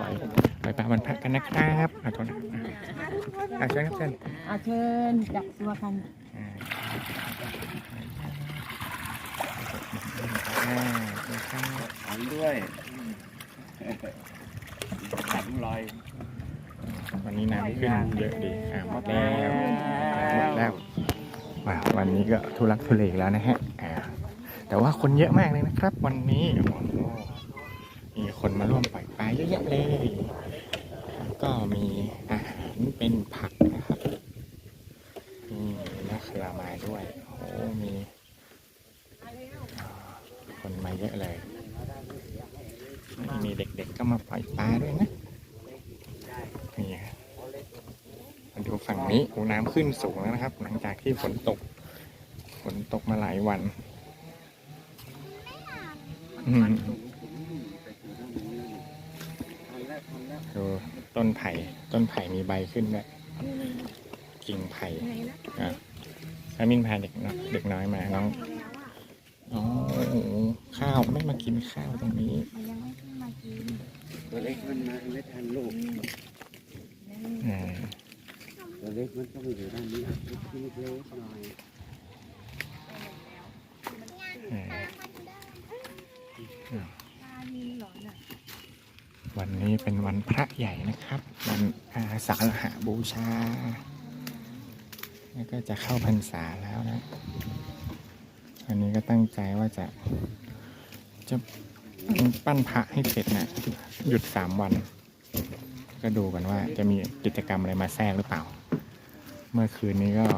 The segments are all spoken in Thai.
ปล่อยปล่อยปลาบรรพักกันนะครับขอโทษนะครับอะเชิญครับเชิญอาเชิญจับตัวคันอ่าอ่าเชิญครับขันด้วยขันลอยวันนี้น้ำขึ้นเยอะดีอ่าหมดแล้วหมดแล้วว้าววันนี้ก็ทุลักทุเลอีกแล้วนะฮะอ่าแต่ว่าคนเยอะมากเลยนะครับ วันนี้โอ้โห มีคนมาร่วมปล่อยปลาเยอะแยะเลย ก็มีอาหารเป็นผักนะครับนี่มะเขือมาด้วยโอ้มีคนมาเยอะเลย มีเด็กๆก็มาปล่อยปลาด้วยนะนี่ฮะมาดูฝั่งนี้โอ้น้ำขึ้นสูงแล้วนะครับ หลังจากที่ฝนตก ฝนตกมาหลายวันอืม ดูต้นไผ่ ต้นไผ่มีใบขึ้นด้วยกิ่งไผ่อะแล้วมินพาเด็กน้อยเด็กน้อยมาน้องอ๋อข้าวไม่มากินข้าวตรงนี้มันยังไม่ขึ้นมากินตัวเล็กมันมาไม่ทันลูกอ่าตัวเล็กมันต้องอยู่ด้านนี้ที่เล็กๆหน่อยอ่าปลามีหรอน่ะ วันนี้เป็นวันพระใหญ่นะครับ วันอาสาฬหาบูชา แล้วก็จะเข้าพรรษาแล้วนะวันนี้ก็ตั้งใจว่าจะจะปั้นพระให้เสร็จนะหยุดสามวัน ก็ดูกันว่าจะมีกิจกรรมอะไรมาแทรกหรือเปล่า เมื่อคืนนี้ก็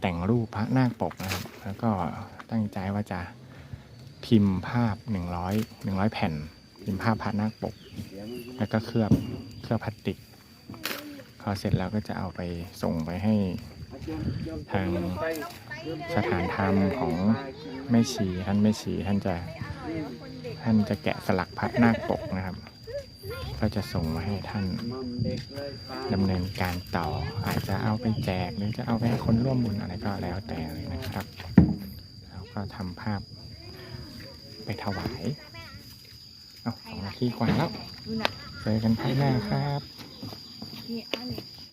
แต่งรูปพระนาคปกนะครับ แล้วก็ตั้งใจว่าจะพิมพ์ภาพหนึ่งร้อยหนึ่งร้อยแผ่น พิมพ์ภาพพระนาคปก แล้วก็เคลือบเคลือบพลาสติกพอเสร็จแล้วก็จะเอาไปส่งไปให้ทางสถานธรรมของแม่ชีท่านแม่ชีท่านจะท่านจะแกะสลักพระนาคปกนะครับ ก็จะส่งมาให้ท่านมัมเด็กเลยปลาดำเนินการต่อ อาจจะเอาไปแจกหรือจะเอาไปให้คนร่วมบุญอะไรก็แล้วแต่เลยนะครับ แล้วก็ทำภาพไปถวาย เอาสองนาทีกว่าแล้ว ดูน่ะเจอกันภายหน้าครับ นี่อันนี้